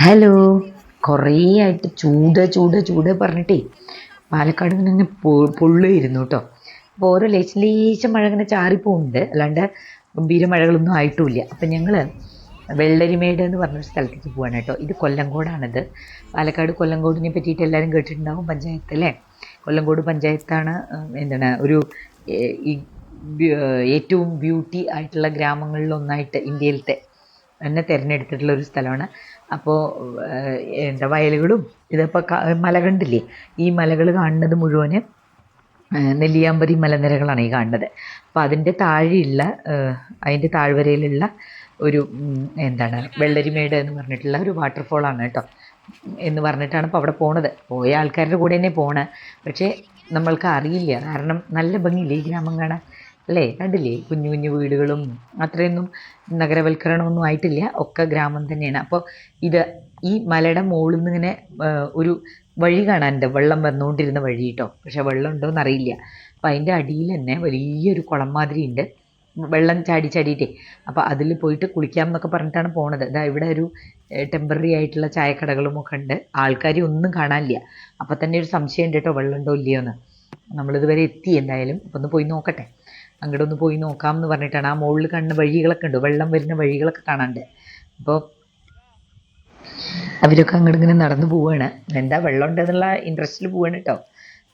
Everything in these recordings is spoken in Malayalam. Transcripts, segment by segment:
ഹലോ. കുറേ ആയിട്ട് ചൂട് ചൂട് ചൂട് പറഞ്ഞിട്ടേ പാലക്കാട് ഇങ്ങനെ പൊ- പൊള്ളുമായിരുന്നു കേട്ടോ അപ്പോൾ ഓരോ ലേശം ലേശം മഴ ഇങ്ങനെ ചാറിപ്പോകുന്നുണ്ട് അല്ലാണ്ട് ഗംഭീര മഴകളൊന്നും ആയിട്ടുമില്ല അപ്പം ഞങ്ങൾ വെള്ളരിമേട് എന്ന് പറഞ്ഞൊരു സ്ഥലത്തേക്ക് പോവാണ് കേട്ടോ ഇത് കൊല്ലങ്കോടാണിത് പാലക്കാട് കൊല്ലങ്കോടിനെ പറ്റിയിട്ട് എല്ലാവരും കേട്ടിട്ടുണ്ടാവും പഞ്ചായത്ത് അല്ലേ? കൊല്ലങ്കോട് പഞ്ചായത്താണ് എന്താണ് ഒരു ഏറ്റവും ബ്യൂട്ടി ആയിട്ടുള്ള ഗ്രാമങ്ങളിലൊന്നായിട്ട് ഇന്ത്യയിലത്തെ തന്നെ തിരഞ്ഞെടുത്തിട്ടുള്ള ഒരു സ്ഥലമാണ്. അപ്പോൾ എന്താ വയലുകളും ഇതിപ്പോൾ മലകണ്ടില്ലേ ഈ മലകൾ കാണുന്നത് മുഴുവൻ നെല്ലിയാമ്പതി മലനിരകളാണ് ഈ കാണുന്നത്. അപ്പോൾ അതിന്റെ താഴെയുള്ള അതിന്റെ താഴ്വരയിലുള്ള ഒരു എന്താണ് വെള്ളരിമേട് എന്ന് പറഞ്ഞിട്ടുള്ള ഒരു വാട്ടർഫോളാണ് കേട്ടോ. എന്ന് പറഞ്ഞിട്ടാണ് ഇപ്പോൾ അവിടെ പോണത്. പോയ ആൾക്കാരുടെ കൂടെ തന്നെ പോണേ. പക്ഷേ നമ്മൾക്ക് അറിയില്ല. കാരണം നല്ല ഭംഗിയില്ലേ ഈ ഗ്രാമം കാണാൻ? അല്ലേ? കണ്ടില്ലേ? കുഞ്ഞു കുഞ്ഞു വീടുകളും അത്രയൊന്നും നഗരവൽക്കരണമൊന്നും ആയിട്ടില്ല. ഒക്കെ ഗ്രാമം തന്നെയാണ്. അപ്പോൾ ഇത് ഈ മലയുടെ മുകളിൽ നിന്ന് ഇങ്ങനെ ഒരു വഴി കാണാനുണ്ട്. വെള്ളം വന്നുകൊണ്ടിരുന്ന വഴി കേട്ടോ. പക്ഷേ വെള്ളം ഉണ്ടോ അറിയില്ല അപ്പോൾ അതിന്റെ അടിയിൽ തന്നെ വലിയൊരു കുളം മാതിരി ഉണ്ട് വെള്ളം ചാടി ചാടിയിട്ടേ. അപ്പോൾ അതിൽ പോയിട്ട് കുളിക്കാം എന്നൊക്കെ പറഞ്ഞിട്ടാണ് പോണത്. ഇതാ ഇവിടെ ഒരു ടെമ്പററി ആയിട്ടുള്ള ചായക്കടകളും ഒക്കെ ഉണ്ട്. ആൾക്കാർ ഒന്നും കാണാനില്ല. അപ്പോൾ തന്നെ ഒരു സംശയം ഉണ്ട് കേട്ടോ. വെള്ളം ഉണ്ടോ ഇല്ലയോ എന്ന് നമ്മളിതുവരെ എത്തി എന്തായാലും. അപ്പം ഒന്ന് പോയി നോക്കട്ടെ. അങ്ങോട്ട് ഒന്ന് പോയി നോക്കാം എന്ന് പറഞ്ഞിട്ടാണ്. ആ മുകളിൽ കാണുന്ന വഴികളൊക്കെ ഉണ്ട്. വെള്ളം വരുന്ന വഴികളൊക്കെ കാണാണ്ട് അപ്പോൾ അവരൊക്കെ അങ്ങോട്ട് ഇങ്ങനെ നടന്നു പോവുകയാണ് എന്താ വെള്ളം ഉണ്ടെന്നുള്ള ഇൻട്രസ്റ്റിൽ പോവാണ് കേട്ടോ.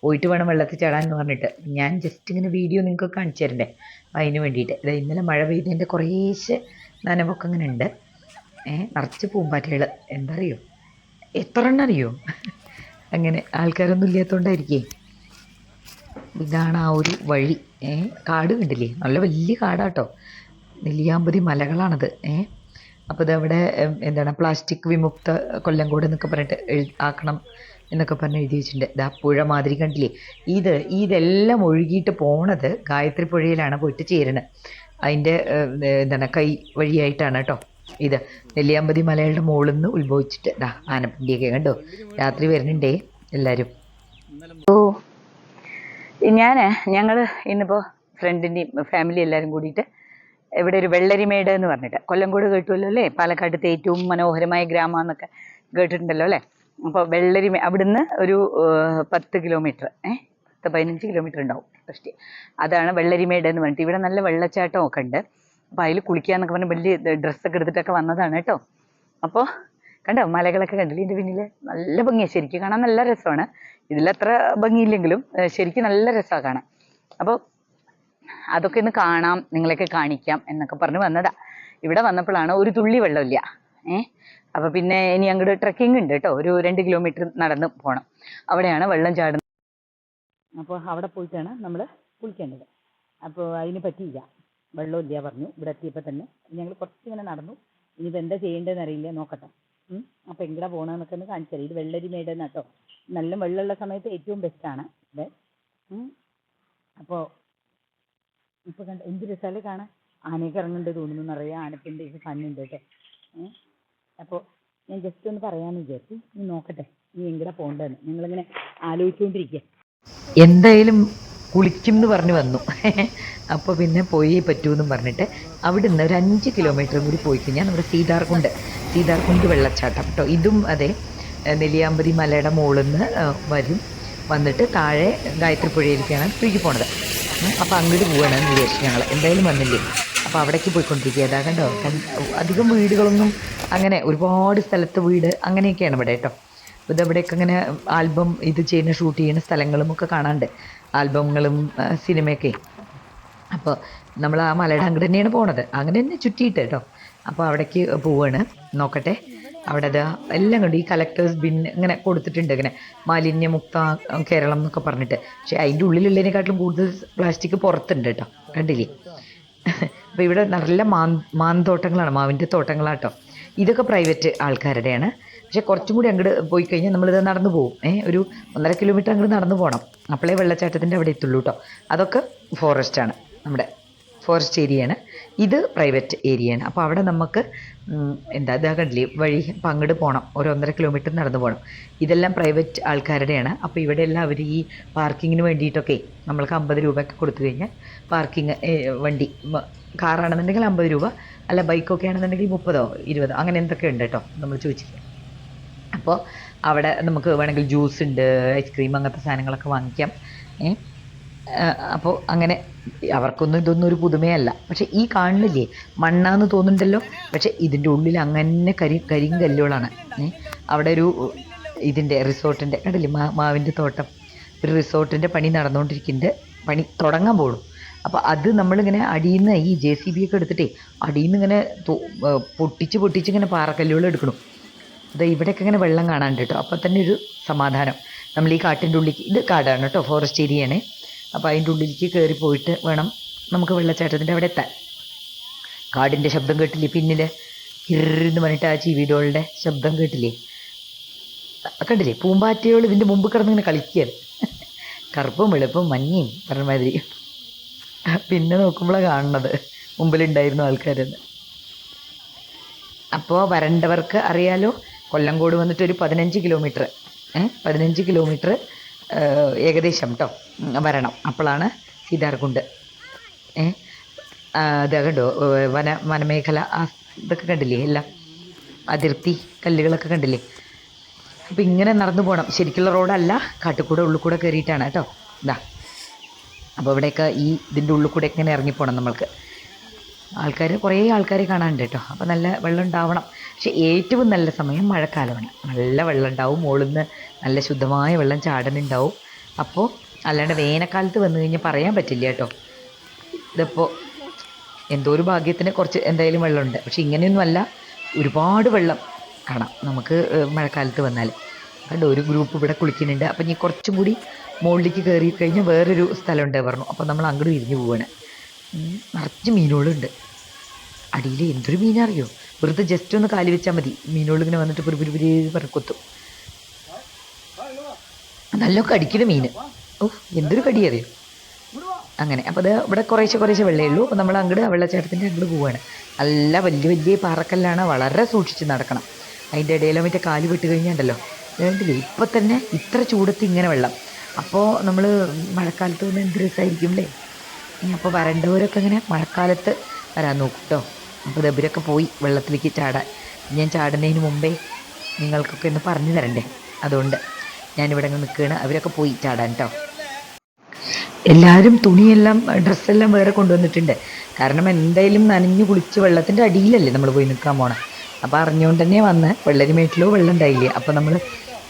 പോയിട്ട് വേണം വെള്ളത്തിൽ ചാടാൻ എന്ന് പറഞ്ഞിട്ട്. ഞാൻ ജസ്റ്റ് ഇങ്ങനെ വീഡിയോ നിങ്ങൾക്ക് കാണിച്ചു തരണ്ടേ? അതിന് വേണ്ടിയിട്ട്. ഇത് ഇന്നലെ മഴ പെയ്തതിന്റെ കുറേശ്ശെ നനവൊക്കെ അങ്ങനെ ഉണ്ട്. ഏഹ് നിറച്ച് പൂമ്പാറ്റകൾ. എന്താ അറിയോ? എത്ര എണ്ണം അറിയോ? അങ്ങനെ ആൾക്കാരൊന്നും ഇല്ലാത്തതുകൊണ്ടായിരിക്കേ. ഇതാണ് ആ ഒരു വഴി. ഏ കാട് കണ്ടില്ലേ? നല്ല വലിയ കാടാട്ടോ. നെല്ലിയാമ്പതി മലകളാണത്. ഏ അപ്പോൾ ഇതവിടെ എന്താണ് പ്ലാസ്റ്റിക് വിമുക്ത കൊല്ലംകോട് എന്നൊക്കെ പറഞ്ഞിട്ട് എഴു ആക്കണം എന്നൊക്കെ പറഞ്ഞ് എഴുതി വെച്ചിട്ടുണ്ട്. ഇതാ പുഴ മാതിരി കണ്ടില്ലേ? ഇത് ഇതെല്ലാം ഒഴുകിയിട്ട് പോണത് ഗായത്രി പുഴയിലാണ് പോയിട്ട് ചേരുന്നത് അതിന്റെ എന്താണ് കൈ വഴിയായിട്ടാണ് കേട്ടോ ഇത്. നെല്ലിയാമ്പതി മലയുടെ മുകളിൽ നിന്ന് ഉത്ഭവിച്ചിട്ട് ഇതാ ആനപ്പിണ്ടിയൊക്കെ കണ്ടോ? രാത്രി വരുന്നുണ്ടേ എല്ലാവരും ഞാൻ ഞങ്ങൾ ഇന്നിപ്പോൾ ഫ്രണ്ടിന്റെയും ഫാമിലി എല്ലാവരും കൂടിയിട്ട് ഇവിടെ ഒരു വെള്ളരിമേട് എന്ന് പറഞ്ഞിട്ട് കൊല്ലംകോട് കേട്ടുമല്ലോ അല്ലേ? പാലക്കാട്ടത്തെ ഏറ്റവും മനോഹരമായ ഗ്രാമം എന്നൊക്കെ കേട്ടിട്ടുണ്ടല്ലോ അല്ലേ? അപ്പോൾ വെള്ളരിമേ അവിടുന്ന് ഒരു പത്ത് കിലോമീറ്റർ ഏഹ് പത്ത് പതിനഞ്ച് കിലോമീറ്റർ ഉണ്ടാവും ഫസ്റ്റ് അതാണ് വെള്ളരിമേട് എന്ന് പറഞ്ഞിട്ട്. ഇവിടെ നല്ല വെള്ളച്ചാട്ടം ഒക്കെ ഉണ്ട്. അപ്പോൾ അതിൽ കുളിക്കുക എന്നൊക്കെ പറഞ്ഞ് വലിയ ഡ്രസ്സൊക്കെ എടുത്തിട്ടൊക്കെ വന്നതാണ് കേട്ടോ. അപ്പോൾ കണ്ടോ? മലകളൊക്കെ കണ്ടില്ലേ ഇതിന്റെ പിന്നിൽ നല്ല ഭംഗിയാണ് ശരിക്കും കാണാൻ നല്ല രസമാണ്. ഇതിലത്ര ഭംഗിയില്ലെങ്കിലും ശരിക്കും നല്ല രസമാണ് കാണാൻ. അപ്പോൾ അതൊക്കെ ഇന്ന് കാണാം നിങ്ങളെയൊക്കെ കാണിക്കാം എന്നൊക്കെ പറഞ്ഞ് വന്നതാ. ഇവിടെ വന്നപ്പോഴാണ് ഒരു തുള്ളി വെള്ളമില്ല. ഏ? അപ്പോൾ പിന്നെ ഇനി അങ്ങോട്ട് ട്രക്കിംഗ് ഉണ്ട് കേട്ടോ. ഒരു രണ്ട് കിലോമീറ്റർ നടന്ന് പോകണം അവിടെയാണ് വെള്ളം ചാടുന്നത്. അപ്പോൾ അവിടെ പോയിട്ടാണ് നമ്മൾ കുളിക്കേണ്ടത്. അപ്പോൾ അതിന് പറ്റിയില്ല. വെള്ളമില്ല പറഞ്ഞു. ഇവിടെ എത്തിയപ്പോൾ തന്നെ ഞങ്ങൾ കുറച്ചിങ്ങനെ നടന്നു. ഇനിയിപ്പോൾ എന്താ ചെയ്യേണ്ടതെന്ന് അറിയില്ല. നോക്കട്ടെ. ഉം. അപ്പോൾ എങ്ങടാ പോകണമെന്നൊക്കെ ഒന്ന് കാണിച്ചു ഇത് വെള്ളരിമേട് കേട്ടോ നല്ല വെള്ളമുള്ള സമയത്ത് ഏറ്റവും ബെസ്റ്റാണ് ഇത്. അപ്പോൾ ഇപ്പോൾ കണ്ട എന്ത് രസമല്ലേ കാണാൻ? ആനയൊക്കെ ഇറങ്ങുന്നുണ്ട് തോന്നുന്നു. നിറയെ ആനപ്പിണ്ട് ഒക്കെ കണ്ണുണ്ട് കേട്ടോ അപ്പോൾ ഞാൻ ജസ്റ്റ് ഒന്ന് പറയാമെന്ന് വിചാരിച്ചു നീ നോക്കട്ടെ. നീ എങ്ങടെ പോകേണ്ടതെന്ന് ഞങ്ങളിങ്ങനെ ആലോചിച്ചുകൊണ്ടിരിക്കുക എന്തായാലും കുളിക്കും എന്ന് പറഞ്ഞു വന്നു. അപ്പോൾ പിന്നെ പോയേ പറ്റൂന്നും പറഞ്ഞിട്ട് അവിടെ നിന്ന് ഒരു അഞ്ച് കിലോമീറ്റർ കൂടി പോയി കഴിഞ്ഞാൽ നമ്മുടെ സീതാർകുണ്ട് സീതാർകുണ്ട് വെള്ളച്ചാട്ടം കേട്ടോ. ഇതും അതെ നെല്ലിയാമ്പതി മലയുടെ മുകളിൽ നിന്ന് വരും. വന്നിട്ട് താഴെ ഗായത്രി പുഴയിലേക്കാണ് ഒഴുകി പോണത് അപ്പോൾ അങ്ങോട്ട് പോവുകയാണെന്ന് വിചാരിച്ചു ഞങ്ങൾ എന്തായാലും വന്നില്ലേ? അപ്പോൾ അവിടേക്ക് പോയിക്കൊണ്ടിരിക്കുക. അതാ കണ്ടോ? അധികം വീടുകളൊന്നും അങ്ങനെ ഒരുപാട് സ്ഥലത്ത് വീട് അങ്ങനെയൊക്കെയാണ് ഇവിടെ കേട്ടോ. ഇത് ഇവിടെയൊക്കെ അങ്ങനെ ആൽബം ഇത് ചെയ്യുന്ന ഷൂട്ട് ചെയ്യുന്ന സ്ഥലങ്ങളും ഒക്കെ കാണാണ്ട് ആൽബങ്ങളും സിനിമയൊക്കെ. അപ്പോൾ നമ്മൾ ആ മലയുടെ അങ്ങോട്ട് തന്നെയാണ് പോണത്. അങ്ങനെ തന്നെ ചുറ്റിയിട്ട് കേട്ടോ. അപ്പോൾ അവിടേക്ക് പോവാണ്. നോക്കട്ടെ. അവിടെ അത് എല്ലാം കണ്ടു. ഈ കലക്ടേഴ്സ് ബിൻ ഇങ്ങനെ കൊടുത്തിട്ടുണ്ട്. ഇങ്ങനെ മാലിന്യമുക്ത കേരളം എന്നൊക്കെ പറഞ്ഞിട്ട്. പക്ഷേ അതിന്റെ ഉള്ളിലുള്ളതിനെക്കാട്ടിലും കൂടുതൽ പ്ലാസ്റ്റിക് പുറത്തുണ്ട് കേട്ടോ. കണ്ടില്ലേ? അപ്പോൾ ഇവിടെ നല്ല മാൻ മാന്തോട്ടങ്ങളാണ്. മാവിന്റെ തോട്ടങ്ങളാട്ടോ. ഇതൊക്കെ പ്രൈവറ്റ് ആൾക്കാരുടെയാണ്. പക്ഷേ കുറച്ചും കൂടി അങ്ങോട്ട് പോയി കഴിഞ്ഞാൽ നമ്മളിത് നടന്നു പോകും ഏഹ് ഒരു ഒന്നര കിലോമീറ്റർ അങ്ങോട്ട് നടന്നു പോകണം അപ്പോഴേ വെള്ളച്ചാട്ടത്തിന്റെ അവിടെ എത്തുള്ളൂ കേട്ടോ. അതൊക്കെ ഫോറസ്റ്റാണ് നമ്മുടെ ഫോറസ്റ്റ് ഏരിയയാണ് ഇത് പ്രൈവറ്റ് ഏരിയയാണ് അപ്പോൾ അവിടെ നമുക്ക് എന്താ ഇതാ കണ്ടില്ലേ വഴി പങ്കിട് പോകണം ഒരു ഒന്നര കിലോമീറ്റർ നടന്നു പോകണം ഇതെല്ലാം പ്രൈവറ്റ് ആൾക്കാരുടെയാണ്. അപ്പോൾ ഇവിടെ എല്ലാം അവർ ഈ പാർക്കിങ്ങിന് വേണ്ടിയിട്ടൊക്കെ നമ്മൾക്ക് അമ്പത് രൂപയൊക്കെ കൊടുത്തു കഴിഞ്ഞാൽ പാർക്കിംഗ് വണ്ടി കാറാണെന്നുണ്ടെങ്കിൽ അമ്പത് രൂപ അല്ല ബൈക്കൊക്കെ ആണെന്നുണ്ടെങ്കിൽ മുപ്പതോ ഇരുപതോ അങ്ങനെ എന്തൊക്കെ ഉണ്ട് കേട്ടോ നമ്മൾ ചോദിച്ചിട്ട് അപ്പോൾ അവിടെ നമുക്ക് വേണമെങ്കിൽ ജ്യൂസ് ഉണ്ട് ഐസ്ക്രീം അങ്ങനത്തെ സാധനങ്ങളൊക്കെ വാങ്ങിക്കാം. അപ്പോൾ അങ്ങനെ അവർക്കൊന്നും ഇതൊന്നും ഒരു പുതുമയല്ല. പക്ഷേ ഈ കാണുന്നില്ലേ? മണ്ണാന്ന് തോന്നുന്നുണ്ടല്ലോ. പക്ഷേ ഇതിന്റെ ഉള്ളിൽ അങ്ങനെ കരി കരിങ്കല്ലുകളാണ് അവിടെ ഒരു ഇതിന്റെ റിസോർട്ടിന്റെ കണ്ടില്ലേ? മാ മാവിന്റെ തോട്ടം. ഒരു റിസോർട്ടിന്റെ പണി നടന്നുകൊണ്ടിരിക്കുന്നുണ്ട് പണി തുടങ്ങാൻ പോകും അപ്പോൾ അത് നമ്മളിങ്ങനെ അടിയിൽ നിന്ന് ഈ ജെ സി ബി ഒക്കെ എടുത്തിട്ടേ അടിയിൽ നിന്ന് ഇങ്ങനെ പൊട്ടിച്ച് പൊട്ടിച്ച് ഇങ്ങനെ പാറക്കല്ലുകൾ എടുക്കണം. അത് ഇവിടെയൊക്കെ ഇങ്ങനെ വെള്ളം കാണാണ്ട് കേട്ടോ. അപ്പോൾ തന്നെ ഒരു സമാധാനം. നമ്മൾ ഈ കാട്ടിന്റെ ഉള്ളിൽ ഇത് കാടാണ് കേട്ടോ. ഫോറസ്റ്റ് ഏരിയയാണ്. അപ്പോൾ അതിന്റെ ഉള്ളിലേക്ക് കയറി പോയിട്ട് വേണം നമുക്ക് വെള്ളച്ചാട്ടത്തിന്റെ അവിടെ എത്താൻ. കാടിന്റെ ശബ്ദം കേട്ടില്ലേ? പിന്നിൽ കിറിന്ന് പറഞ്ഞിട്ട് ആ ചീവീടുകളുടെ ശബ്ദം കേട്ടില്ലേ? കണ്ടില്ലേ? പൂമ്പാറ്റകൾ ഇതിന്റെ മുമ്പ് കിടന്നിങ്ങനെ കളിക്കുകയാണ്. കറുപ്പും വെളുപ്പും മഞ്ഞയും പറഞ്ഞ മാതിരി പിന്നെ നോക്കുമ്പോഴാണ് കാണുന്നത്. മുമ്പിലുണ്ടായിരുന്നു ആൾക്കാരെന്ന്. അപ്പോൾ വരണ്ടവർക്ക് അറിയാലോ കൊല്ലങ്കോട് വന്നിട്ട് ഒരു പതിനഞ്ച് കിലോമീറ്റർ പതിനഞ്ച് കിലോമീറ്റർ ഏകദേശം കേട്ടോ വരണം. അപ്പോഴാണ് സീതാർകുണ്ട് ഏ ഇതാ കണ്ടോ വന വനമേഖല ആ ഇതൊക്കെ കണ്ടില്ലേ എല്ലാം? അതിർത്തി കല്ലുകളൊക്കെ കണ്ടില്ലേ? അപ്പം ഇങ്ങനെ നടന്നു പോകണം ശരിക്കുള്ള റോഡല്ല കാട്ടുകൂടെ ഉള്ളിൽ കൂടെ കയറിയിട്ടാണ് കേട്ടോ. ഇതാ. അപ്പോൾ ഇവിടെയൊക്കെ ഈ ഇതിന്റെ ഉള്ളിൽ കൂടെ ഇങ്ങനെ ഇറങ്ങിപ്പോകണം നമ്മൾക്ക്. ആൾക്കാർ കുറേ ആൾക്കാരെ കാണാനുണ്ട് കേട്ടോ. അപ്പോൾ നല്ല വെള്ളം ഉണ്ടാവണം. പക്ഷേ ഏറ്റവും നല്ല സമയം മഴക്കാലമാണ്. നല്ല വെള്ളം ഉണ്ടാവും. മുകളിൽ നിന്ന് നല്ല ശുദ്ധമായ വെള്ളം ചാടനുണ്ടാവും. അപ്പോൾ അല്ലാണ്ട് വേനൽക്കാലത്ത് വന്നു കഴിഞ്ഞാൽ പറയാൻ പറ്റില്ല കേട്ടോ. ഇതിപ്പോൾ എന്തോ ഒരു ഭാഗ്യത്തിന് കുറച്ച് എന്തായാലും വെള്ളമുണ്ട്. പക്ഷെ ഇങ്ങനെയൊന്നുമല്ല ഒരുപാട് വെള്ളം കാണാം നമുക്ക് മഴക്കാലത്ത് വന്നാൽ കണ്ടോ ഒരു ഗ്രൂപ്പ് ഇവിടെ കുളിക്കുന്നുണ്ട്. അപ്പം ഇനി കുറച്ചും കൂടി മുകളിലേക്ക് കയറി കഴിഞ്ഞാൽ വേറൊരു സ്ഥലമുണ്ട് പറഞ്ഞു. അപ്പോൾ നമ്മൾ അങ്ങോട്ട് വിരിഞ്ഞു പോവാണ്. നിറച്ച് മീനുകളുണ്ട്. അടിയിൽ എന്തൊരു മീനറിയോ വെറുതെ ജസ്റ്റ് ഒന്ന് കാലി വെച്ചാൽ മതി. മീനുകൾ ഇങ്ങനെ വന്നിട്ട് പുരുപുരി പുരി പുരി പറഞ്ഞ് കൊത്തും. നല്ല കടിക്കുന്ന മീൻ ഓ എന്തൊരു കടി അറിയോ? അങ്ങനെ അപ്പോൾ അത് ഇവിടെ കുറേശ്ശെ കുറേശ്ശെ വെള്ളമേ ഉള്ളൂ. അപ്പോൾ നമ്മൾ അങ്ങോട്ട് ആ വെള്ളച്ചാട്ടത്തിന്റെ അങ്ങോട്ട് പോവുകയാണ് നല്ല വലിയ വലിയ പാറക്കല്ലാണ് വളരെ സൂക്ഷിച്ച് നടക്കണം. അതിന്റെ ഇടയിലോ മറ്റേ കാൽ വിട്ട് കഴിഞ്ഞാണ്ടല്ലോ? വേണ്ടില്ലേ ഇപ്പം തന്നെ ഇത്ര ചൂടത്ത് ഇങ്ങനെ വെള്ളം. അപ്പോൾ നമ്മൾ മഴക്കാലത്ത് വന്ന് എന്ത് രസമായിരിക്കും അല്ലേ അപ്പോൾ വരണ്ടവരൊക്കെ ഇങ്ങനെ മഴക്കാലത്ത് വരാൻ നോക്കും കേട്ടോ അപ്പോൾ ദബിരൊക്കെ പോയി വെള്ളത്തിലേക്ക് ചാടാൻ. ഞാൻ ചാടുന്നതിന് മുമ്പേ നിങ്ങൾക്കൊക്കെ ഒന്ന് പറഞ്ഞു തരണ്ടേ? അതുകൊണ്ട് ഞാനിവിടെ അങ്ങ് നിൽക്കുകയാണ്. അവരൊക്കെ പോയി ചാടാൻ കേട്ടോ എല്ലാവരും തുണിയെല്ലാം ഡ്രസ്സെല്ലാം വേറെ കൊണ്ടുവന്നിട്ടുണ്ട്. കാരണം എന്തായാലും നനഞ്ഞു കുളിച്ച് വെള്ളത്തിന്റെ അടിയിലല്ലേ നമ്മൾ പോയി നിൽക്കാൻ പോണേ. അപ്പോൾ അറിഞ്ഞുകൊണ്ട് തന്നെ വന്ന്. വെള്ളരിമേട്ടിലോ വെള്ളം ഉണ്ടായില്ലേ? അപ്പോൾ നമ്മൾ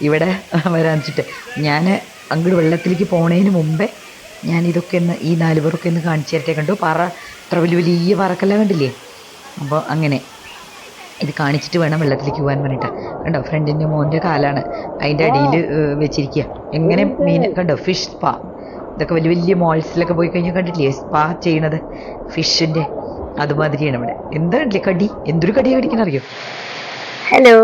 ഇവിടെ വരാൻ വെച്ചിട്ട് ഞാൻ അങ്ങോട്ട് വെള്ളത്തിലേക്ക് പോണതിന് മുമ്പേ ഞാൻ ഇതൊക്കെ ഒന്ന് ഈ നാല് പേരൊക്കെ ഒന്ന് കാണിച്ചു തരട്ടെ കണ്ടു. പാറ അത്ര വലിയ വലിയ പാറക്കെല്ലാം കണ്ടില്ലേ? അപ്പോൾ അങ്ങനെ ഇത് കാണിച്ചിട്ട് വേണം വെള്ളത്തിലേക്ക് പോകാൻ വേണ്ടിയിട്ട്. കണ്ടോ ഫ്രണ്ടിന്റെ മോന്റെ കാലാണ്. അതിന്റെ അടിയിൽ വെച്ചിരിക്കുക എങ്ങനെ മീൻ കണ്ടോ ഫിഷ് സ്പാ ഇതൊക്കെ വലിയ വലിയ മോൾസിലൊക്കെ പോയി കഴിഞ്ഞാൽ കണ്ടിട്ടില്ലേ സ്പാ ചെയ്യണത്? ഫിഷിന്റെ അതുമാതിരിയാണ് ഇവിടെ. എന്താ കണ്ടില്ലേ കടി? എന്തൊരു കടി കടിക്കാൻ അറിയോ? ഹലോ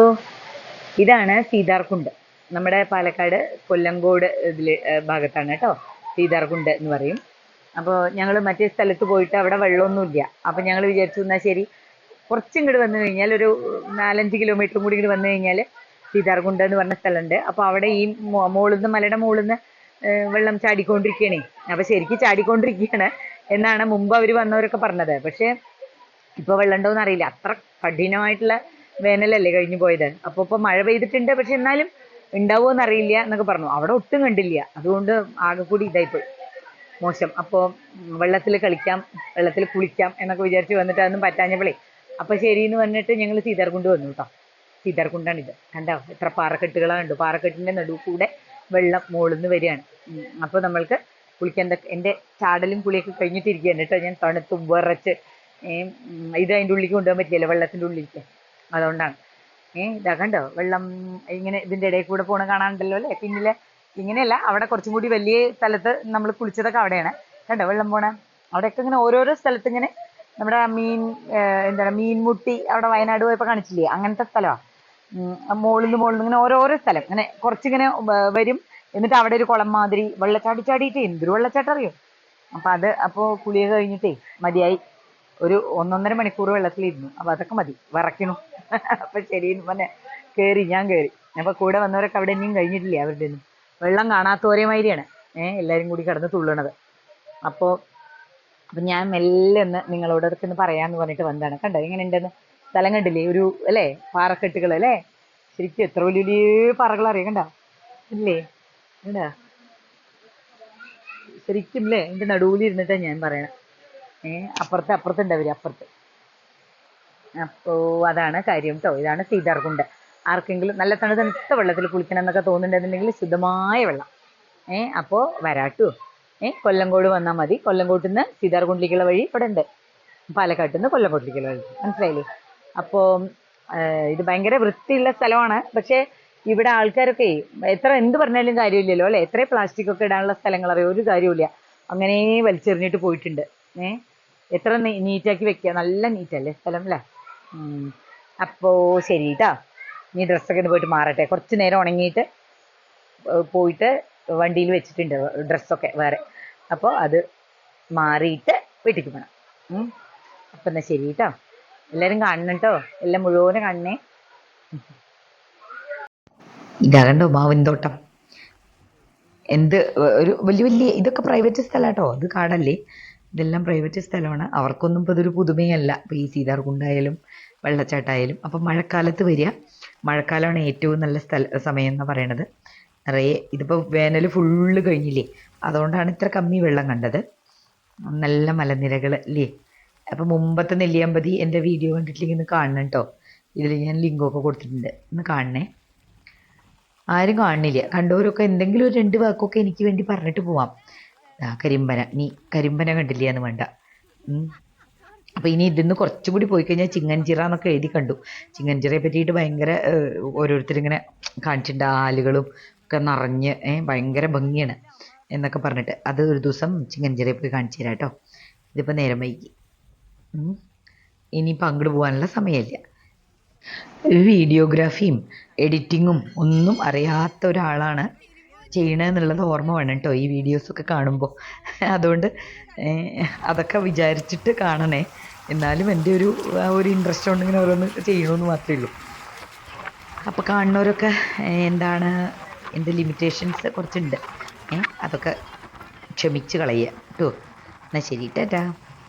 ഇതാണ് സീതാർകുണ്ട്. നമ്മുടെ പാലക്കാട് കൊല്ലങ്കോട് ഇതിൽ ഭാഗത്താണ് കേട്ടോ. സീതാർകുണ്ട് എന്ന് പറയും. അപ്പോൾ ഞങ്ങൾ മറ്റേ സ്ഥലത്ത് പോയിട്ട് അവിടെ വെള്ളമൊന്നുമില്ല. അപ്പോൾ ഞങ്ങൾ വിചാരിച്ചു എന്നാൽ ശരി കുറച്ചും വന്നു കഴിഞ്ഞാൽ ഒരു നാലഞ്ച് കിലോമീറ്റർ കൂടി ഇങ്ങോട്ട് വന്നു കഴിഞ്ഞാൽ സീതാർകുണ്ട് എന്ന് പറഞ്ഞ സ്ഥലമുണ്ട്. അപ്പോൾ അവിടെ ഈ മുകളിൽ മലയുടെ മുകളിൽ നിന്ന് വെള്ളം ചാടിക്കൊണ്ടിരിക്കുകയാണേ അപ്പോൾ ശരിക്കും ചാടിക്കൊണ്ടിരിക്കുകയാണ് എന്നാണ് മുമ്പ് അവർ വന്നവരൊക്കെ പറഞ്ഞത്. പക്ഷേ ഇപ്പോൾ വെള്ളം ഉണ്ടോന്ന് അറിയില്ല. അത്ര കഠിനമായിട്ടുള്ള വേനലല്ലേ കഴിഞ്ഞു പോയത്. അപ്പോൾ ഇപ്പോൾ മഴ പെയ്തിട്ടുണ്ട്. പക്ഷെ എന്നാലും ഉണ്ടാവുമോ എന്നറിയില്ല എന്നൊക്കെ പറഞ്ഞു. അവിടെ ഒട്ടും കണ്ടില്ല. അതുകൊണ്ട് ആകെ കൂടി ഇതായിപ്പോയി മോശം. അപ്പോൾ വെള്ളത്തിൽ കളിക്കാം വെള്ളത്തിൽ കുളിക്കാം എന്നൊക്കെ വിചാരിച്ച് വന്നിട്ട് അതൊന്നും പറ്റാഞ്ഞപ്പോഴേ അപ്പോൾ ശരിന്ന് പറഞ്ഞിട്ട് ഞങ്ങൾ സീതാർകുണ്ട് വന്നു കേട്ടോ സീതാർകുണ്ടാണിത്. കണ്ടോ? എത്ര പാറക്കെട്ടുകളാണ് പാറക്കെട്ടിന്റെ നടുവ് കൂടെ വെള്ളം മുകളിൽ വരികയാണ്. അപ്പോൾ നമ്മൾക്ക് കുളിക്കാൻ എന്റെ ചാടലും കുളിയൊക്കെ കഴിഞ്ഞിട്ടിരിക്കുകയാണ് കേട്ടോ ഞാൻ തണുത്തും വിറച്ച് ഇത് അതിന്റെ ഉള്ളിലേക്ക് കൊണ്ടുപോകാൻ പറ്റില്ല വെള്ളത്തിന്റെ ഉള്ളിലേക്ക്. അതുകൊണ്ടാണ്. ഏ ഇതാ കണ്ടോ? വെള്ളം ഇങ്ങനെ ഇതിന്റെ ഇടയിൽ കൂടെ പോണ കാണാനുണ്ടല്ലോ അല്ലേ? പിന്നിലെ ഇങ്ങനെയല്ല അവിടെ കുറച്ചും കൂടി വലിയ സ്ഥലത്ത് നമ്മൾ കുളിച്ചതൊക്കെ അവിടെയാണ്. കണ്ടോ? വെള്ളം പോണ അവിടെയൊക്കെ ഇങ്ങനെ ഓരോരോ സ്ഥലത്ത് ഇങ്ങനെ നമ്മുടെ മീൻ എന്താണ് മീൻമുട്ടി അവിടെ വയനാട് പോയപ്പോൾ കാണിച്ചില്ലേ? അങ്ങനത്തെ സ്ഥലമാണ് മുകളിൽ നിന്ന് മുകളിൽ നിന്ന് ഇങ്ങനെ ഓരോരോ സ്ഥലം. ഇങ്ങനെ കുറച്ചിങ്ങനെ വരും. എന്നിട്ട് അവിടെ ഒരു കുളം മാതിരി വെള്ളച്ചാടി ചാടിയിട്ട് എന്തൊരു വെള്ളച്ചാട്ടം അറിയോ? അപ്പം അത് അപ്പോൾ കുളിയൊക്കെ കഴിഞ്ഞിട്ടേ മതിയായി. ഒരു ഒന്നൊന്നര മണിക്കൂർ വെള്ളത്തിലിരുന്നു. അപ്പം അതൊക്കെ മതി. വിറയ്ക്കണു. അപ്പം ശരി പിന്നെ കയറി ഞാൻ കയറി അപ്പോൾ കൂടെ വന്നവരൊക്കെ അവിടെ ഇനിയും കഴിഞ്ഞിട്ടില്ലേ അവരുടെ വെള്ളം കാണാത്തവരെ മാതിരിയാണ്. ഏഹ് എല്ലാവരും കൂടി കിടന്ന് തുള്ളണത്. അപ്പോൾ അപ്പം ഞാൻ മെല്ലെ ഒന്ന് നിങ്ങളോടൊക്കെ ഒന്ന് പറയാമെന്ന് പറഞ്ഞിട്ട് വന്നതാണ്. കണ്ടോ? എങ്ങനെ ഉണ്ടെന്ന് സ്ഥലം കണ്ടില്ലേ ഒരു അല്ലേ? പാറക്കെട്ടുകൾ അല്ലേ? ശരിക്കും എത്ര വലിയ വലിയ പാറകൾ അറിയാം? കണ്ടോ? ഇല്ലേ? കണ്ടാ? ശരിക്കും അല്ലേ എന്റെ നടുവിൽ ഇരുന്നിട്ടാണ് ഞാൻ പറയണം. ഏ അപ്പുറത്ത് അപ്പുറത്തുണ്ട് അപ്പുറത്ത്. അപ്പോ അതാണ് കാര്യം കേട്ടോ ഇതാണ് സീതാർകുണ്ട് ആർക്കെങ്കിലും നല്ല തണുത്ത വെള്ളത്തിൽ കുളിക്കണം എന്നൊക്കെ തോന്നുന്നുണ്ടെന്നുണ്ടെങ്കിൽ ശുദ്ധമായ വെള്ളം. ഏ അപ്പോ വരാട്ടു. ഏ കൊല്ലങ്കോട് വന്നാൽ മതി. കൊല്ലങ്കോട്ടിൽ നിന്ന് സീതാർകുണ്ടിലേക്കുള്ള വഴി ഇവിടെ ഉണ്ട്. പാലക്കാട്ടിൽ നിന്ന് കൊല്ലങ്കോട്ടിലേക്കുള്ള വഴി. മനസ്സിലായില്ലേ? അപ്പോൾ ഇത് ഭയങ്കര വൃത്തിയുള്ള സ്ഥലമാണ്. പക്ഷേ ഇവിടെ ആൾക്കാരൊക്കെ എത്ര എന്ത് പറഞ്ഞാലും കാര്യമില്ലല്ലോ അല്ലേ? എത്ര പ്ലാസ്റ്റിക് ഒക്കെ ഇടാനുള്ള സ്ഥലങ്ങൾ അറിയോ. ഒരു കാര്യമില്ല അങ്ങനെ വലിച്ചെറിഞ്ഞിട്ട് പോയിട്ടുണ്ട്. ഏ എത്ര നീറ്റാക്കി വെക്കുക നല്ല നീറ്റല്ലേ സ്ഥലം അല്ലേ? അപ്പോൾ അപ്പോ ശരി കേട്ടോ നീ ഡ്രസ്സൊക്കെ ഒന്ന് പോയിട്ട് മാറട്ടെ. കുറച്ച് നേരം ഉണങ്ങിയിട്ട് പോയിട്ട് വണ്ടിയിൽ വെച്ചിട്ടുണ്ട് ഡ്രസ്സൊക്കെ വേറെ. അപ്പോൾ അത് മാറിയിട്ട് വീട്ടിലേക്ക് പോകണം. അപ്പം എന്നാൽ ശരി കേട്ടോ എല്ലാവരും കാണണം കേട്ടോ എല്ലാം മുഴുവനും കാണണേ. ഇതാ കണ്ടോ എന്ത് ഒരു വലിയ വലിയ ഇതൊക്കെ പ്രൈവറ്റ് സ്ഥലമാട്ടോ അത് കാടല്ലേ ഇതെല്ലാം പ്രൈവറ്റ് സ്ഥലമാണ്. അവർക്കൊന്നും ഇപ്പോൾ ഇതൊരു പുതുമയല്ല. ഇപ്പോൾ ഈ സീതാർകുണ്ടായാലും വെള്ളച്ചാട്ടമായാലും അപ്പം മഴക്കാലത്ത് വരിക. മഴക്കാലമാണ് ഏറ്റവും നല്ല സ്ഥല സമയം എന്ന് പറയണത്. നിറയെ ഇതിപ്പോൾ വേനൽ ഫുള്ള് കഴിഞ്ഞില്ലേ? അതുകൊണ്ടാണ് ഇത്ര കമ്മി വെള്ളം കണ്ടത്. നല്ല മലനിരകൾ അല്ലേ അപ്പോൾ മുമ്പത്തെ നെല്ലിയാമ്പതി എന്റെ വീഡിയോ കണ്ടിട്ടില്ലെങ്കിൽ ഒന്ന് കാണണം കേട്ടോ ഇതിൽ ഞാൻ ലിങ്കൊക്കെ കൊടുത്തിട്ടുണ്ട്. ഒന്ന് കാണണേ. ആരും കാണുന്നില്ല. കണ്ടവരൊക്കെ എന്തെങ്കിലും ഒരു രണ്ട് വാക്കൊക്കെ എനിക്ക് വേണ്ടി പറഞ്ഞിട്ട് പോവാം. ആ കരിമ്പന. നീ കരിമ്പന കണ്ടില്ല എന്ന് വേണ്ട. അപ്പം അപ്പോൾ ഇനി ഇതിന്ന് കുറച്ചും കൂടി പോയി കഴിഞ്ഞാൽ ചിങ്ങൻചിറ എന്നൊക്കെ എഴുതി കണ്ടു. ചിങ്ങൻചിറയെ പറ്റിയിട്ട് ഭയങ്കര ഓരോരുത്തരിങ്ങനെ കാണിച്ചിട്ടുണ്ട്. ആലുകളും ഒക്കെ നിറഞ്ഞ് ഭയങ്കര ഭംഗിയാണ് എന്നൊക്കെ പറഞ്ഞിട്ട് അത് ഒരു ദിവസം ചിങ്ങൻചിറയെ പോയി കാണിച്ചു തരാം കേട്ടോ. ഇതിപ്പോൾ നേരം വൈകി. ഇനിയിപ്പോൾ അങ്ങോട്ട് പോകാനുള്ള സമയമില്ല. വീഡിയോഗ്രാഫിയും എഡിറ്റിങ്ങും ഒന്നും അറിയാത്ത ഒരാളാണ് ചെയ്യണമെന്നുള്ളത് ഓർമ്മ വേണം കേട്ടോ ഈ വീഡിയോസൊക്കെ കാണുമ്പോൾ അതുകൊണ്ട് അതൊക്കെ വിചാരിച്ചിട്ട് കാണണേ. എന്നാലും എന്റെ ഒരു ഒരു ഇൻട്രസ്റ്റ് ഉണ്ടെങ്കിൽ ഓരോന്ന് ചെയ്യണമെന്ന് മാത്രമേ ഉള്ളൂ. അപ്പോൾ കാണുന്നവരൊക്കെ എന്താണ് എന്റെ ലിമിറ്റേഷൻസ് കുറച്ചുണ്ട്. അതൊക്കെ ക്ഷമിച്ച് കളയുക. കേട്ടോ എന്നാൽ ശരി ടാറ്റാ.